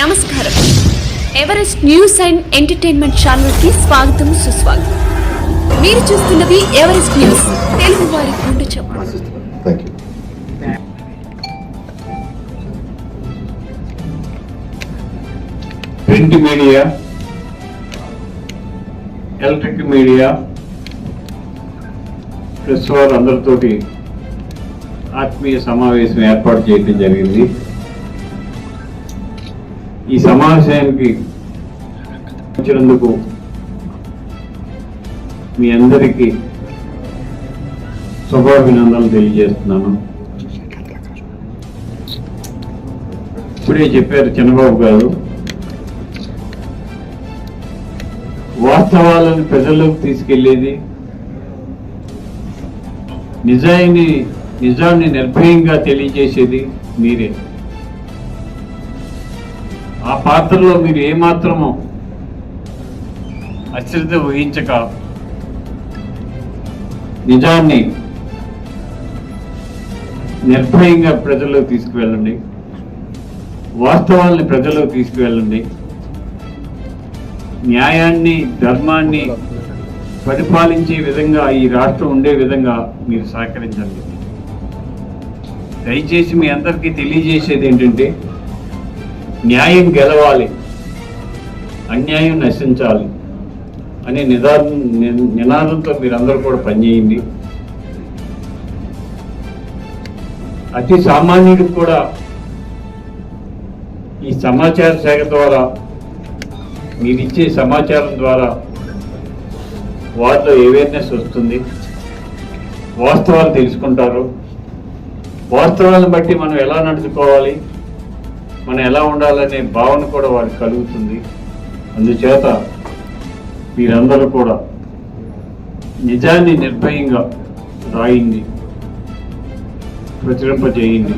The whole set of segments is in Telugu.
నమస్కారం. ఎవరెస్ట్ న్యూస్ అండ్ ఎంటర్టైన్మెంట్ ఛానల్కి స్వాగతం సుస్వాగతం. మీరు చూస్తున్నది ఎవరెస్ట్ న్యూస్. తెలుగు వారి గుండె you print media electric media press వారు అందరితోటి ఆత్మీయ సమావేశం ఏర్పాటు చేయడం జరిగింది. ఈ సమావేశానికి వచ్చినందుకు మీ అందరికీ శుభాభినందనలు తెలియజేస్తున్నాను. ఇప్పుడే చెప్పారు చంద్రబాబు గారు వాస్తవాలను ప్రజల్లోకి తీసుకెళ్ళేది నిజాయిని నిజాన్ని నిర్భయంగా తెలియజేసేది మీరే. పాత్రలో మీరు ఏమాత్రము అశ్రద్ధ వహించక నిజాన్ని నిర్భయంగా ప్రజల్లో తీసుకువెళ్ళండి. వాస్తవాల్ని ప్రజల్లో తీసుకువెళ్ళండి. న్యాయాన్ని ధర్మాన్ని పరిపాలించే విధంగా ఈ రాష్ట్రం ఉండే విధంగా మీరు సహకరించండి. దయచేసి మీ అందరికీ తెలియజేసేది ఏంటంటే న్యాయం గెలవాలి అన్యాయం నశించాలి అనే నిదానం నినాదంతో మీరందరూ కూడా పనిచేయండి అతి సామాన్యుడికి కూడా ఈ సమాచార శాఖ ద్వారా మీరు ఇచ్చే సమాచారం ద్వారా వారిలో అవేర్నెస్ వస్తుంది. వాస్తవాలు తెలుసుకుంటారు. వాస్తవాలను బట్టి మనం ఎలా నడుచుకోవాలి? మనం ఎలా ఉండాలనే భావన కూడా వారికి కలుగుతుంది. అందుచేత మీరందరూ కూడా నిజాన్ని నిర్భయంగా రాయింది ప్రచురింపజేయండి.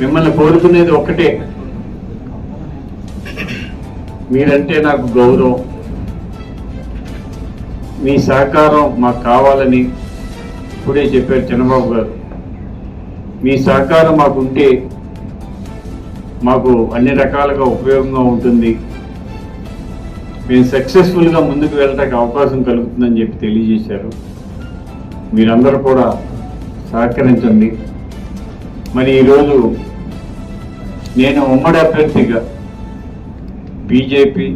మిమ్మల్ని కోరుకునేది ఒకటే మీరంటే నాకు గౌరవం. మీ సహకారం మాకు కావాలని ఇప్పుడే చెప్పారు చంద్రబాబు గారు. మీ సహకారం మాకుంటే మాకు అన్ని రకాలుగా ఉపయోగంగా ఉంటుంది. మేము సక్సెస్ఫుల్గా ముందుకు వెళ్ళడానికి అవకాశం కలుగుతుందని చెప్పి తెలియజేశారు. మీరందరూ కూడా సహకరించండి. మరి ఈరోజు నేను ఉమ్మడి అభ్యర్థిగా బీజేపీ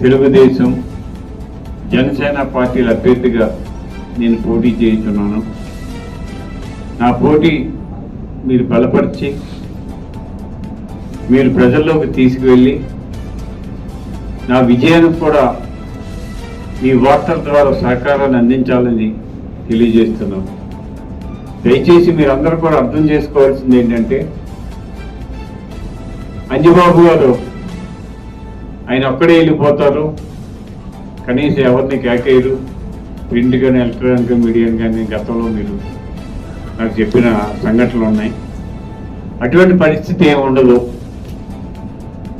తెలుగుదేశం జనసేన పార్టీల అభ్యర్థిగా నేను పోటీ చేస్తున్నాను నా పోటీ మీరు బలపరిచి మీరు ప్రజల్లోకి తీసుకువెళ్ళి నా విజయానికి కూడా మీ వార్తల ద్వారా సహకారాన్ని అందించాలని తెలియజేస్తున్నాను. దయచేసి మీరందరూ కూడా అర్థం చేసుకోవాల్సింది ఏంటంటే అంజబాబు గారు ఆయన ఒక్కడే వెళ్ళిపోతారు. కనీసం ఎవరిని కేకేయరు ప్రింట్ కానీ ఎలక్ట్రానిక్ మీడియా కానీ గతంలో మీరు నాకు చెప్పిన సంఘటనలు ఉన్నాయి. అటువంటి పరిస్థితి ఏమి ఉండదు.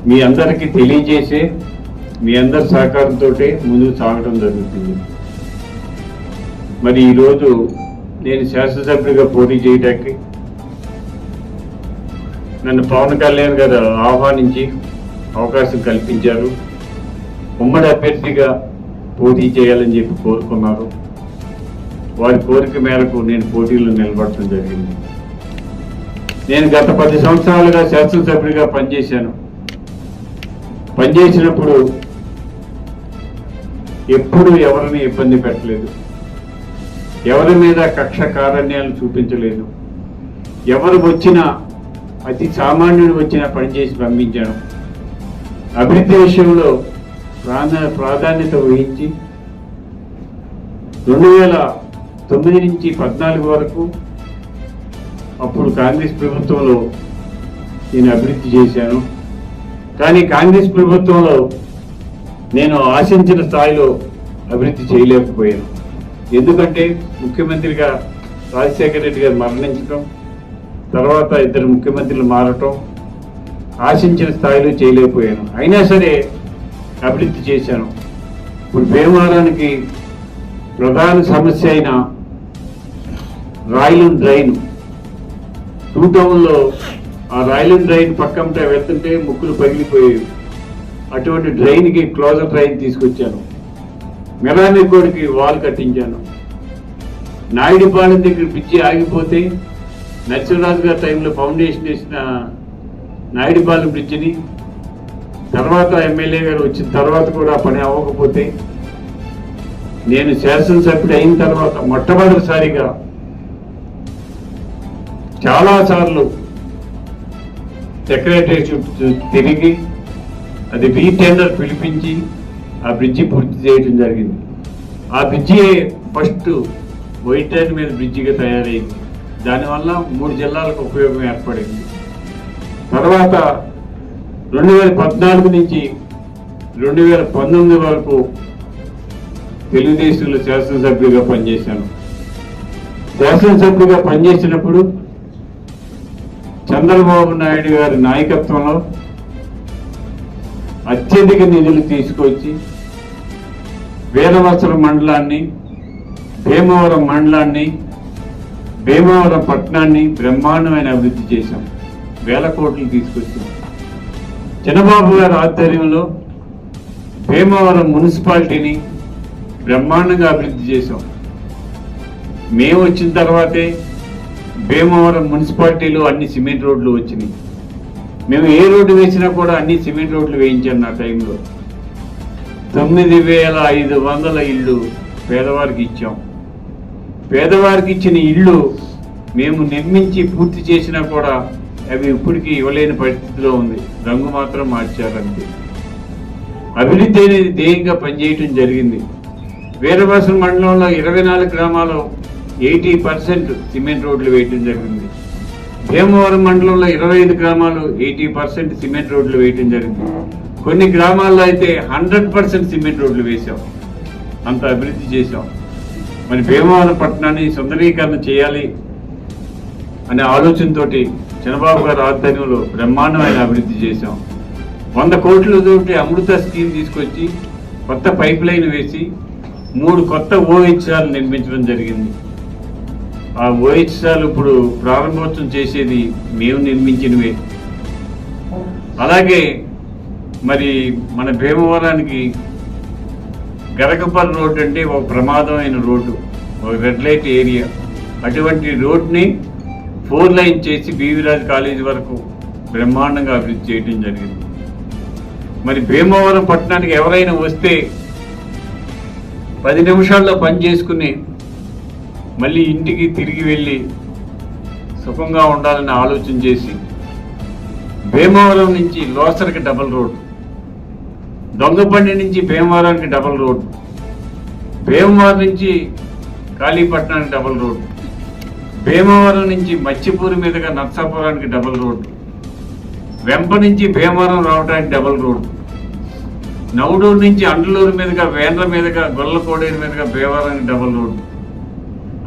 మీ అందరికీ తెలియజేసే మీ అందరి సహకారంతో ముందుకు సాగడం జరుగుతుంది. మరి ఈరోజు నేను శాసనసభ్యుడిగా పోటీ చేయడానికి నన్ను పవన్ కళ్యాణ్ గారు ఆహ్వానించి అవకాశం కల్పించారు. ఉమ్మడి అభ్యర్థిగా పోటీ చేయాలని చెప్పి కోరుకున్నారు. వారి కోరిక మేరకు నేను పోటీలో నిలబడటం జరిగింది. నేను గత పది సంవత్సరాలుగా శాసనసభ్యుడిగా పనిచేశాను. పనిచేసినప్పుడు ఎప్పుడు ఎవరిని ఇబ్బంది పెట్టలేదు. ఎవరి మీద కక్ష కారణ్యాలు చూపించలేదు. ఎవరు వచ్చినా అతి సామాన్యుడు వచ్చినా పనిచేసి పంపించాను అభివృద్ధి విషయంలో ప్రాధా ప్రాధాన్యత వహించి రెండు వేల తొమ్మిది నుంచి పద్నాలుగు వరకు అప్పుడు కాంగ్రెస్ ప్రభుత్వంలో నేను అభివృద్ధి చేశాను. కానీ కాంగ్రెస్ ప్రభుత్వంలో నేను ఆశించిన స్థాయిలో అభివృద్ధి చేయలేకపోయాను. ఎందుకంటే ముఖ్యమంత్రిగా రాజశేఖర రెడ్డి గారు మరణించడం తర్వాత ఇద్దరు ముఖ్యమంత్రులు మారటం ఆశించిన స్థాయిలో చేయలేకపోయాను. అయినా సరే అభివృద్ధి చేశాను. ఇప్పుడు భీమవరానికి ప్రధాన సమస్య అయిన రాయల్ డ్రైన్ టూ టౌన్లో ఆ రాయల్ డ్రైన్ పక్కంట వెళ్తుంటే ముక్కులు పగిలిపోయేవి. అటువంటి డ్రైన్కి క్లోజర్ డ్రైన్ తీసుకొచ్చాను. మెరాని కోడికి వాల్ కట్టించాను. నాయుడుపాలెం దగ్గర పిచ్చి ఆగిపోతే నరసింహరాజు గారి టైంలో ఫౌండేషన్ వేసిన నాయుడుపాలెం బ్రిడ్జిని తర్వాత ఎమ్మెల్యే గారు వచ్చిన తర్వాత కూడా పని అవ్వకపోతే నేను శాసనసభ్యుడు అయిన తర్వాత మొట్టమొదటిసారిగా చాలాసార్లు సెక్రటరీ చుట్టూ తిరిగి అది రీటెండర్ పిలిపించి ఆ బ్రిడ్జి పూర్తి చేయడం జరిగింది. ఆ బ్రిడ్జి ఫస్ట్ వైట్ లైన్ మీద బ్రిడ్జిగా తయారైంది. దానివల్ల మూడు జిల్లాలకు ఉపయోగం ఏర్పడింది. తర్వాత రెండు వేల పద్నాలుగు నుంచి రెండు వేల పంతొమ్మిది వరకు తెలుగుదేశంలో శాసనసభ్యులుగా పనిచేశాను. శాసనసభ్యుడిగా పనిచేసినప్పుడు చంద్రబాబు నాయుడు గారి నాయకత్వంలో అత్యధిక నిధులు తీసుకొచ్చి వేదవసరం మండలాన్ని భీమవరం మండలాన్ని భీమవరం పట్టణాన్ని బ్రహ్మాండమైన అభివృద్ధి చేశాం. వేల కోట్లు తీసుకొచ్చాం. చంద్రబాబు గారి ఆధ్వర్యంలో భీమవరం మున్సిపాలిటీని బ్రహ్మాండంగా అభివృద్ధి చేశాం. మేము వచ్చిన తర్వాతే భీమవరం మున్సిపాలిటీలో అన్ని సిమెంట్ రోడ్లు వచ్చినాయి. మేము ఏ రోడ్డు వేసినా కూడా అన్ని సిమెంట్ రోడ్లు వేయించాం నా టైంలో. తొమ్మిది వేల ఐదు వందల ఇళ్ళు పేదవారికి ఇచ్చాం. పేదవారికి ఇచ్చిన ఇళ్ళు మేము నిర్మించి పూర్తి చేసినా కూడా అవి ఇప్పటికీ ఇవ్వలేని పరిస్థితిలో ఉంది. రంగు మాత్రం మార్చారంతే. అభివృద్ధి అనేది ధ్యేయంగా పనిచేయటం జరిగింది. వీరవాసం మండలంలో ఇరవై నాలుగు గ్రామాలు ఎయిటీ పర్సెంట్ సిమెంట్ రోడ్లు వేయటం జరిగింది. భీమవరం మండలంలో ఇరవై ఐదు గ్రామాలు ఎయిటీ పర్సెంట్ సిమెంట్ రోడ్లు వేయటం జరిగింది. కొన్ని గ్రామాల్లో అయితే హండ్రెడ్ పర్సెంట్ సిమెంట్ రోడ్లు వేశాం. అంత అభివృద్ధి చేశాం. మరి భీమవరం పట్టణాన్ని సుందరీకరణ చేయాలి అనే ఆలోచనతోటి చంద్రబాబు గారి ఆధ్వర్యంలో బ్రహ్మాండమైన అభివృద్ధి చేశాం. వంద కోట్లతోటి అమృత స్కీమ్ తీసుకొచ్చి కొత్త పైప్ లైన్ వేసి మూడు కొత్త ఓహెచ్ఆర్లు నిర్మించడం జరిగింది. ఆ ఓహెచ్ఆర్లు ఇప్పుడు ప్రారంభోత్సవం చేసేది మేము నిర్మించినవే. అలాగే మరి మన భీమవరానికి గరకపల్లి రోడ్డు అంటే ఒక ప్రమాదమైన రోడ్డు ఒక రెడ్ లైట్ ఏరియా. అటువంటి రోడ్ని ఫోర్ లైన్ చేసి బీవీరాజ్ కాలేజీ వరకు బ్రహ్మాండంగా అభివృద్ధి చేయడం జరిగింది. మరి భీమవరం పట్టణానికి ఎవరైనా వస్తే పది నిమిషాల్లో పని చేసుకుని మళ్ళీ ఇంటికి తిరిగి వెళ్ళి సుఖంగా ఉండాలని ఆలోచన చేసి భీమవరం నుంచి లోసరికి డబల్ రోడ్ దొంగపండి నుంచి భీమవరానికి డబల్ రోడ్ భీమవరం నుంచి కాళీపట్నానికి డబల్ రోడ్ భీమవరం నుంచి మచ్చిపూరి మీదుగా నర్సాపురానికి డబల్ రోడ్ వెంప నుంచి భీమవరం రావడానికి డబల్ రోడ్ నవడూరు నుంచి అండలూరు మీదుగా వేంద్ర మీదుగా గొల్లకోడేరు మీదుగా భీమవరానికి డబల్ రోడ్.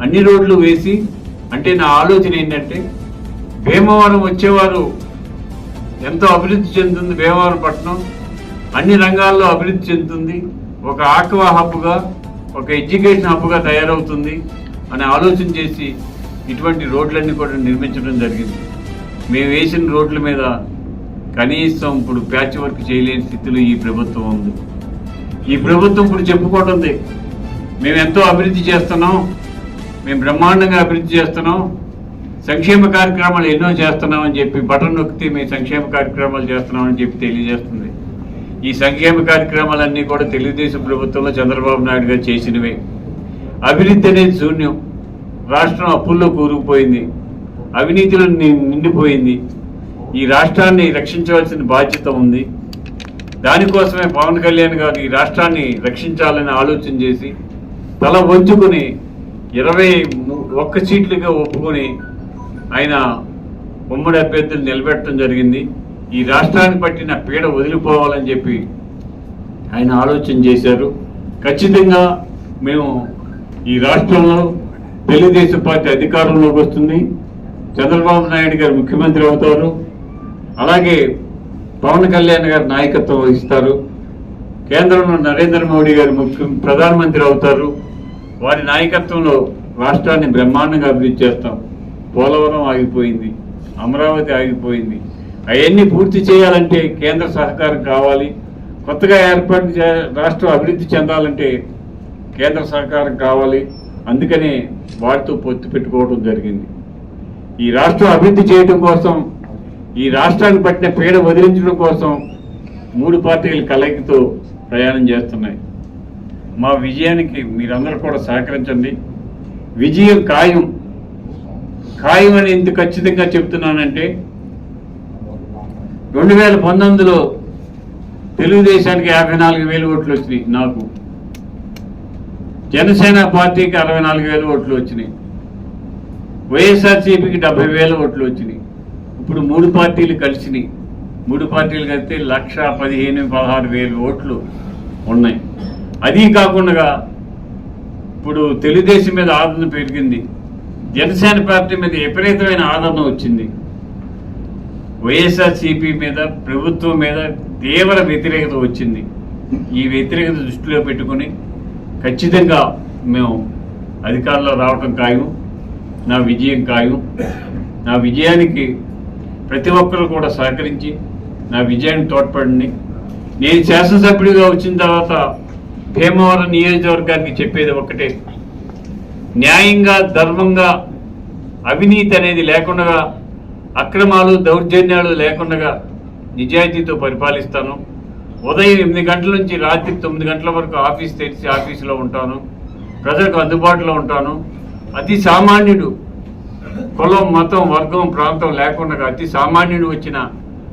అన్ని రోడ్లు వేసి అంటే నా ఆలోచన ఏంటంటే భీమవరం వచ్చేవారు ఎంతో అభివృద్ధి చెందుతుంది భీమవరం పట్టణం. అన్ని రంగాల్లో అభివృద్ధి చెందుతుంది. ఒక ఆక్వా హబ్గా ఒక ఎడ్యుకేషన్ హబ్గా తయారవుతుంది అనే ఆలోచన చేసి ఇటువంటి రోడ్లన్నీ కూడా నిర్మించడం జరిగింది. మేము వేసిన రోడ్ల మీద కనీసం ఇప్పుడు ప్యాచ్ వర్క్ చేయలేని స్థితిలో ఈ ప్రభుత్వం ఉంది. ఈ ప్రభుత్వం ఇప్పుడు చెప్పుకుంటుంది మేము ఎంతో అభివృద్ధి చేస్తున్నాం. మేము బ్రహ్మాండంగా అభివృద్ధి చేస్తున్నాం. సంక్షేమ కార్యక్రమాలు ఎన్నో చేస్తున్నామని చెప్పి బటన్ నొక్కితే మేము సంక్షేమ కార్యక్రమాలు చేస్తున్నామని చెప్పి తెలియజేస్తుంది. ఈ సంక్షేమ కార్యక్రమాలన్నీ కూడా తెలుగుదేశం ప్రభుత్వంలో చంద్రబాబు నాయుడు గారు చేసినవే. అభివృద్ధి అనేది శూన్యం. రాష్ట్రం అప్పుల్లో కూరుకుపోయింది. అవినీతిలో ని- నిండిపోయింది. ఈ రాష్ట్రాన్ని రక్షించవలసిన బాధ్యత ఉంది. దానికోసమే పవన్ కళ్యాణ్ గారు ఈ రాష్ట్రాన్ని రక్షించాలని ఆలోచన చేసి తల వంచుకుని ఇరవై ఒక్క సీట్లుగా ఒప్పుకొని ఆయన ఉమ్మడి అభ్యర్థులు నిలబెట్టడం జరిగింది. ఈ రాష్ట్రానికి పట్టిన పీడ వదిలిపోవాలని చెప్పి ఆయన ఆలోచన చేశారు. ఖచ్చితంగా మేము ఈ రాష్ట్రంలో తెలుగుదేశం పార్టీ అధికారంలోకి వస్తుంది. చంద్రబాబు నాయుడు గారు ముఖ్యమంత్రి అవుతారు. అలాగే పవన్ కళ్యాణ్ గారు నాయకత్వం వహిస్తారు. కేంద్రంలో నరేంద్ర మోడీ గారు ముఖ్య ప్రధానమంత్రి అవుతారు. వారి నాయకత్వంలో రాష్ట్రాన్ని బ్రహ్మాండంగా అభివృద్ధి చేస్తాం. పోలవరం ఆగిపోయింది అమరావతి ఆగిపోయింది. అవన్నీ పూర్తి చేయాలంటే కేంద్ర సహకారం కావాలి. కొత్తగా ఏర్పాటు రాష్ట్రం అభివృద్ధి చెందాలంటే కేంద్ర సహకారం కావాలి. అందుకనే వారితో పొత్తు పెట్టుకోవడం జరిగింది. ఈ రాష్ట్రం అభివృద్ధి చేయడం కోసం ఈ రాష్ట్రాన్ని పట్టిన పీడ వదిలించడం కోసం మూడు పార్టీల కలయికతో ప్రయాణం చేస్తున్నాయి. మా విజయానికి మీరందరూ కూడా సహకరించండి. విజయం ఖాయం. ఖాయం అని ఎందుకు ఖచ్చితంగా చెప్తున్నానంటే రెండు వేల పంతొమ్మిదిలో తెలుగుదేశానికి యాభై నాలుగు వేలు ఓట్లు వచ్చినాయి నాకు. జనసేన పార్టీకి అరవై నాలుగు వేలు ఓట్లు వచ్చినాయి. వైఎస్ఆర్సీపీకి డెబ్బై వేల ఓట్లు వచ్చినాయి. ఇప్పుడు మూడు పార్టీలు కలిసినాయి. మూడు పార్టీలు కలిస్తే లక్ష పదిహేను పదహారు వేలు ఓట్లు ఉన్నాయి. అది కాకుండా ఇప్పుడు తెలుగుదేశం మీద ఆదరణ పెరిగింది. జనసేన పార్టీ మీద విపరీతమైన ఆదరణ వచ్చింది. వైఎస్ఆర్సీపీ మీద ప్రభుత్వం మీద తీవ్ర వ్యతిరేకత వచ్చింది. ఈ వ్యతిరేకత దృష్టిలో పెట్టుకొని ఖచ్చితంగా మేము అధికారంలో రావటం ఖాయం. నా విజయం ఖాయం. నా విజయానికి ప్రతి ఒక్కరు కూడా సహకరించి నా విజయానికి తోడ్పడండి. నేను శాసనసభ్యుడిగా వచ్చిన తర్వాత భీమవరం నియోజకవర్గానికి చెప్పేది ఒకటే న్యాయంగా ధర్మంగా అవినీతి అనేది లేకుండా అక్రమాలు దౌర్జన్యాలు లేకుండా నిజాయితీతో పరిపాలిస్తాను. ఉదయం ఎనిమిది గంటల నుంచి రాత్రి తొమ్మిది గంటల వరకు ఆఫీస్ తెరిచి ఆఫీసులో ఉంటాను. ప్రజలకు అందుబాటులో ఉంటాను. అతి సామాన్యుడు కులం మతం వర్గం ప్రాంతం లేకుండా అతి సామాన్యుడు వచ్చిన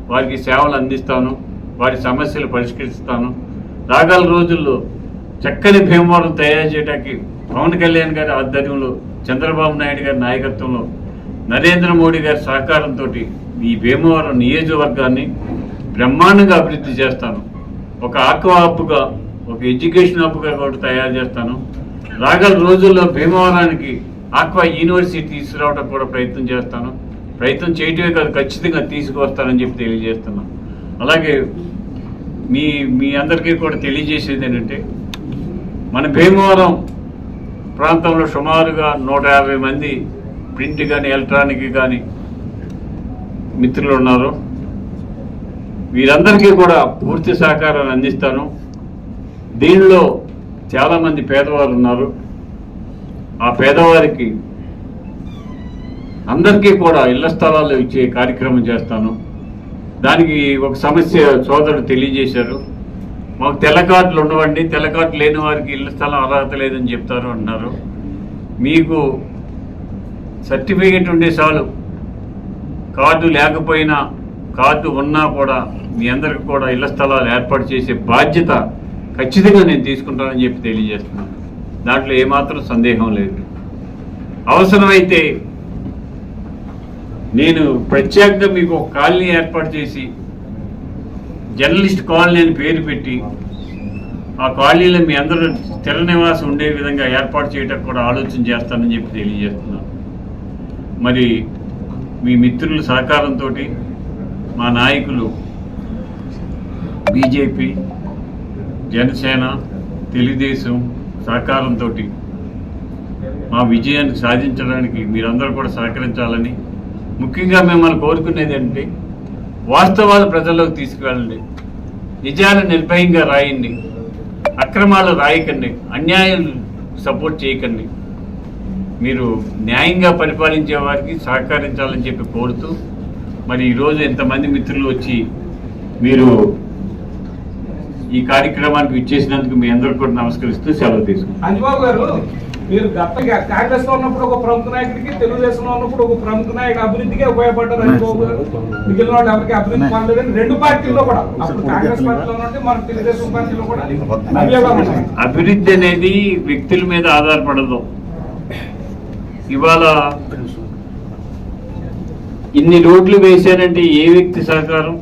వారికి సేవలు అందిస్తాను. వారి సమస్యలు పరిష్కరిస్తాను. రాగల రోజుల్లో చక్కని భీమవరం తయారు చేయడానికి పవన్ కళ్యాణ్ గారి ఆధ్వర్యంలో చంద్రబాబు నాయుడు గారి నాయకత్వంలో నరేంద్ర మోడీ గారి సహకారంతో ఈ భీమవరం నియోజకవర్గాన్ని బ్రహ్మాండంగా అభివృద్ధి చేస్తాను. ఒక ఆక్వా హబ్గా ఒక ఎడ్యుకేషన్ హబ్గా కూడా తయారు చేస్తాను. రాగల రోజుల్లో భీమవరానికి ఆక్వా యూనివర్సిటీ తీసుకురావడం కూడా ప్రయత్నం చేస్తాను. ప్రయత్నం చేయటమే కాదు ఖచ్చితంగా తీసుకువస్తానని చెప్పి తెలియజేస్తున్నాను. అలాగే మీ మీ అందరికీ కూడా తెలియజేసేది ఏంటంటే మన భీమవరం ప్రాంతంలో సుమారుగా నూట యాభై మంది ప్రింట్ కానీ ఎలక్ట్రానిక్ కానీ మిత్రులు ఉన్నారు. వీరందరికీ కూడా పూర్తి సహకారాన్ని అందిస్తాను. దీనిలో చాలామంది పేదవారు ఉన్నారు. ఆ పేదవారికి అందరికీ కూడా ఇళ్ళ స్థలాలు ఇచ్చే కార్యక్రమం చేస్తాను. దానికి ఒక సమస్య సోదరుడు తెలియజేశారు. మాకు తెల్ల కార్డులు ఉండవండి. తెల్ల కార్డు లేని వారికి ఇళ్ళ స్థలం అర్హత లేదని చెప్తారు అన్నారు మీకు సర్టిఫికేట్ ఉండే చాలు. కార్డు లేకపోయినా కార్డు ఉన్నా కూడా మీ అందరికి కూడా ఇళ్ళ స్థలాలు ఏర్పాటు చేసే బాధ్యత ఖచ్చితంగా నేను తీసుకుంటానని చెప్పి తెలియజేస్తున్నాను. దాంట్లో ఏమాత్రం సందేహం లేదు. అవసరమైతే నేను ప్రత్యేకంగా మీకు ఒక కాలనీ ఏర్పాటు చేసి జర్నలిస్ట్ కాలనీ అని పేరు పెట్టి ఆ కాలనీలో మీ అందరూ తెల్ల నివాసం ఉండే విధంగా ఏర్పాటు చేయటం కూడా ఆలోచన చేస్తానని చెప్పి తెలియజేస్తున్నాను. మరి మీ మిత్రుల సహకారంతో మా నాయకులు బీజేపీ జనసేన తెలుగుదేశం సహకారంతో మా విజయాన్ని సాధించడానికి మీరందరూ కూడా సహకరించాలని ముఖ్యంగా మిమ్మల్ని కోరుకునేది అంటే వాస్తవాలు ప్రజల్లోకి తీసుకువెళ్ళండి. నిజాలు నిర్భయంగా రాయండి. అక్రమాలు రాయకండి. అన్యాయాలు సపోర్ట్ చేయకండి. మీరు న్యాయంగా పరిపాలించే వారికి సహకరించాలని చెప్పి కోరుతూ మరి ఈరోజు ఎంతమంది మిత్రులు వచ్చి మీరు ఈ కార్యక్రమానికి ఇచ్చేసినందుకు మీ అందరికీ కూడా నమస్కరిస్తూ సెలవు తీసుకుంటాం మీరు గత కాంగ్రెస్లో ఉన్నప్పుడు ఒక ప్రముఖ నాయకుడికి తెలుగుదేశంలో ఉన్నప్పుడు ఒక ప్రముఖ నాయకుడు అభివృద్ధికే ఉపయోగపడ్డారు మిగిలిన వాళ్ళు ఎవరికి అభివృద్ధి పడలేదని రెండు పార్టీల్లో కూడా. అప్పుడు కాంగ్రెస్ పార్టీలో ఉన్నట్టు మన తెలుగుదేశం పార్టీలో కూడా అభివృద్ధి అనేది వ్యక్తుల మీద ఆధారపడదు. ఇవాళ ఇన్ని రోడ్లు వేశారంటే ఏ వ్యక్తి సహకారం?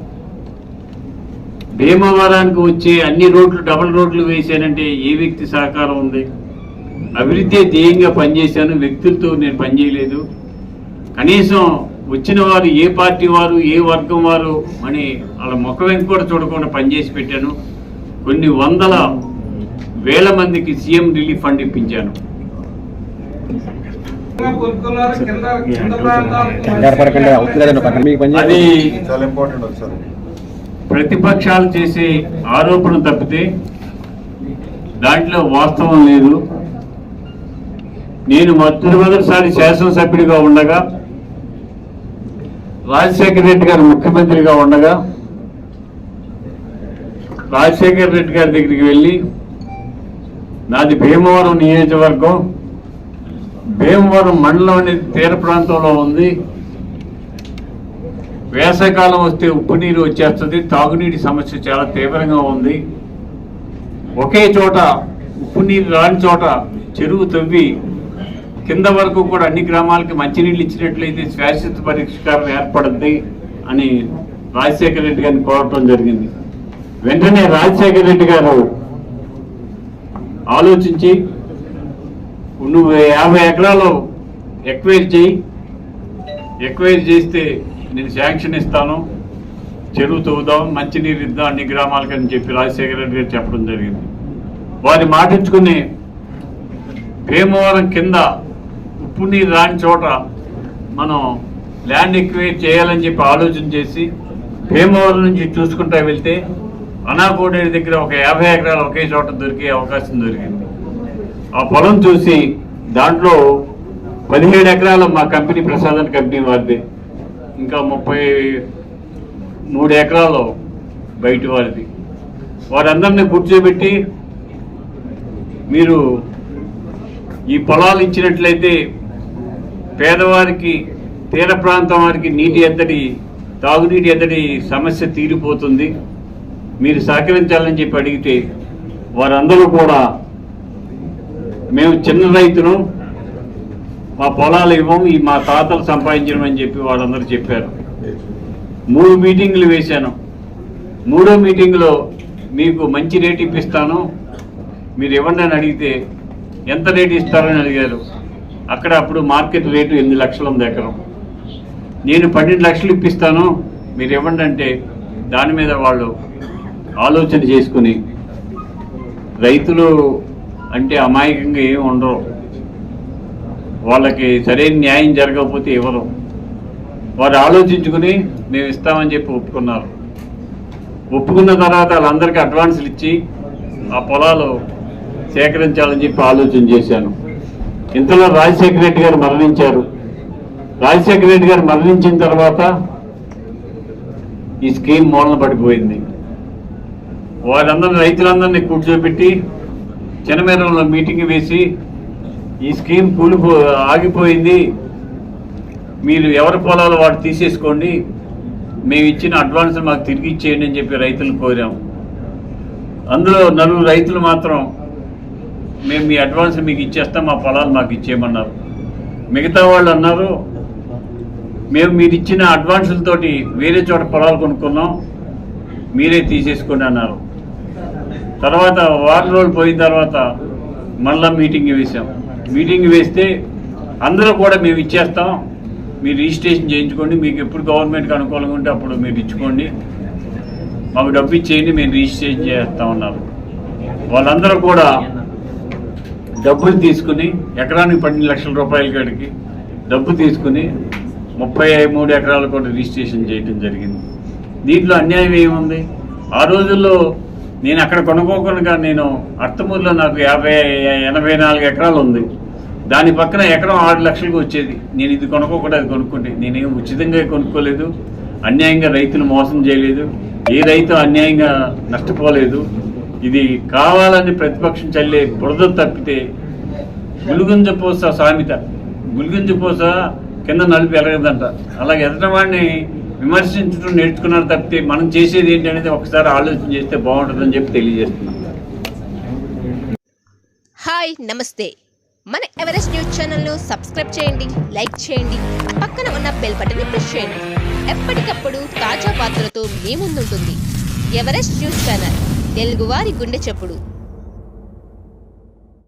భీమవరానికి వచ్చే అన్ని రోడ్లు డబుల్ రోడ్లు వేశానంటే ఏ వ్యక్తి సహకారం ఉంది? అభివృద్ధి ధ్యేయంగా పనిచేశాను. వ్యక్తులతో నేను పనిచేయలేదు. కనీసం వచ్చిన వారు ఏ పార్టీ వారు ఏ వర్గం వారు అని వాళ్ళ ముఖ వెంక కూడా చూడకుండా పనిచేసి పెట్టాను. కొన్ని వందల వేల మందికి సీఎం రిలీఫ్ ఫండ్ ఇప్పించాను. అది ప్రతిపక్షాలు చేసే ఆరోపణ తప్పితే దాంట్లో వాస్తవం లేదు. నేను మొట్టమొదటిసారి శాసనసభ్యుడిగా ఉండగా రాజశేఖర రెడ్డి గారు ముఖ్యమంత్రిగా ఉండగా రాజశేఖర రెడ్డి గారి దగ్గరికి వెళ్ళి నాది భీమవరం నియోజకవర్గం భీమవరం మండలం అనేది తీర ప్రాంతంలో ఉంది. వేసవికాలం వస్తే ఉప్పు నీరు వచ్చేస్తుంది తాగునీటి సమస్య చాలా తీవ్రంగా ఉంది. ఒకే చోట ఉప్పు నీరు రాని చోట చెరువు తవ్వి కింద వరకు కూడా అన్ని గ్రామాలకి మంచినీళ్ళు ఇచ్చినట్లయితే శాశ్వత పరిష్కారం ఏర్పడుద్ది అని రాజశేఖర రెడ్డి గారిని కోరటం జరిగింది. వెంటనే రాజశేఖర రెడ్డి గారు ఆలోచించి నువ్వు యాభై ఎకరాలు ఎక్వైర్ చేయి. ఎక్వైర్ చేస్తే నేను శాంక్షన్ ఇస్తాను. చెరువు తవ్వుదాం మంచినీరు ఇద్దాం అన్ని గ్రామాలకి అని చెప్పి రాజశేఖర రెడ్డి గారు చెప్పడం జరిగింది. వారి మాటించుకుని భీమవరం కింద ఉప్పు నీరు రాని చోట మనం ల్యాండ్ ఎక్వైర్ చేయాలని చెప్పి ఆలోచన చేసి భీమవరం నుంచి చూసుకుంటా వెళ్తే అనాకోడేరు దగ్గర ఒక యాభై ఎకరాలు ఒకే చోట దొరికే అవకాశం దొరికింది. ఆ పొలం చూసి దాంట్లో పదిహేడు ఎకరాలు మా కంపెనీ ప్రసాదన్ కంపెనీ వారిది. ఇంకా ముప్పై మూడు ఎకరాలు బయట వారిది. వారందరినీ కూర్చోబెట్టి మీరు ఈ పొలాలు ఇచ్చినట్లయితే పేదవారికి తీర ప్రాంతం వారికి నీటి ఎద్దడి తాగునీటి ఎద్దడి సమస్య తీరిపోతుంది. మీరు సహకరించాలని చెప్పి అడిగితే వారందరూ కూడా మేము చిన్న రైతులు మా పొలాలు ఇవ్వం ఈ మా తాతలు సంపాదించడం అని చెప్పి వాళ్ళందరూ చెప్పారు. మూడు మీటింగ్లు వేశాను. మూడో మీటింగ్లో మీకు మంచి రేట్ ఇప్పిస్తాను. మీరు ఇవ్వండి అని అడిగితే ఎంత రేటు ఇస్తారని అడిగారు. అక్కడ అప్పుడు మార్కెట్ రేటు ఎనిమిది లక్షలు ఉంది ఎకరం. నేను పన్నెండు లక్షలు ఇప్పిస్తాను మీరు ఇవ్వండి అంటే దాని మీద వాళ్ళు ఆలోచన చేసుకుని రైతులు అంటే అమాయకంగా ఏమి ఉండరు. వాళ్ళకి సరైన న్యాయం జరగకపోతే ఇవ్వరు. వారు ఆలోచించుకుని మేము ఇస్తామని చెప్పి ఒప్పుకున్నారు. ఒప్పుకున్న తర్వాత వాళ్ళందరికీ అడ్వాన్సులు ఇచ్చి ఆ పొలాలు సేకరించాలని చెప్పి ఆలోచన చేశాను. ఇంతలో రాజశేఖర రెడ్డి గారు మరణించారు. రాజశేఖర రెడ్డి గారు మరణించిన తర్వాత ఈ స్కీమ్ మూలన పడిపోయింది. వారందరిని రైతులందరినీ కూర్చోబెట్టి చిన్నమేరంలో మీటింగ్ వేసి ఈ స్కీమ్ కూలిపో ఆగిపోయింది. మీరు ఎవరి పొలాలు వాడు తీసేసుకోండి. మేము ఇచ్చిన అడ్వాన్స్ మాకు తిరిగి ఇచ్చేయండి అని చెప్పి రైతులు కోరాము అందులో నలుగురు రైతులు మాత్రం మేము మీ అడ్వాన్స్ మీకు ఇచ్చేస్తాం మా పొలాలు మాకు ఇచ్చేయమన్నారు. మిగతా వాళ్ళు అన్నారు మేము మీరు ఇచ్చిన అడ్వాన్సులతోటి వేరే చోట పొలాలు కొనుక్కున్నాం మీరే తీసేసుకోండి అన్నారు. తర్వాత వారం రోజులు పోయిన తర్వాత మళ్ళా మీటింగ్ వేసాం మీటింగ్ వేస్తే అందరూ కూడా మేము ఇచ్చేస్తాం మీరు రిజిస్ట్రేషన్ చేయించుకోండి మీకు ఎప్పుడు గవర్నమెంట్కి అనుకూలంగా ఉంటే అప్పుడు మీరు ఇచ్చుకోండి. మాకు డబ్బు ఇచ్చేయండి మేము రిజిస్ట్రేషన్ చేస్తా ఉన్నారు వాళ్ళందరూ కూడా డబ్బులు తీసుకుని ఎకరానికి పన్నెండు లక్షల రూపాయల కాడికి డబ్బు తీసుకుని ముప్పై మూడు ఎకరాలు కూడా రిజిస్ట్రేషన్ చేయడం జరిగింది. దీంట్లో అన్యాయం ఏముంది? ఆ రోజుల్లో నేను అక్కడ కొనుక్కోకుండా నేను అర్తమూరులో నాకు యాభై ఎనభై నాలుగు ఎకరాలు ఉంది. దాని పక్కన ఎకరం ఆరు లక్షలకు వచ్చేది. నేను ఇది కొనుక్కోకుండా అది కొనుక్కుంటే నేనేం ఉచితంగా కొనుక్కోలేదు. అన్యాయంగా రైతులు మోసం చేయలేదు. ఏ రైతు అన్యాయంగా నష్టపోలేదు. ఇది కావాలని ప్రతిపక్షం చల్లే బురద తప్పితే గులుగుంజ సామెత. గులుగుంజ కింద నలిపి ఎరగదంట అలాగే ఎదట వాడిని విమర్శించడం నేర్చుకున్నారు తప్పితే మనం చేసేది ఏంటి అనేది ఒకసారి ఆలోచన చేస్తే బాగుంటుందని చెప్పి తెలియజేస్తున్నాం. హాయ్ నమస్తే. మన ఎవరెస్ట్ న్యూస్ ఛానల్ను సబ్స్క్రైబ్ చేయండి లైక్ చేయండి పక్కన ఉన్న బెల్ బటన్ని ప్రెస్ చేయండి. ఎప్పటికప్పుడు తాజా వార్తలతో మీ ముందుంటుంది. Everest news channel. తెలుగువారి గుండె చప్పుడు.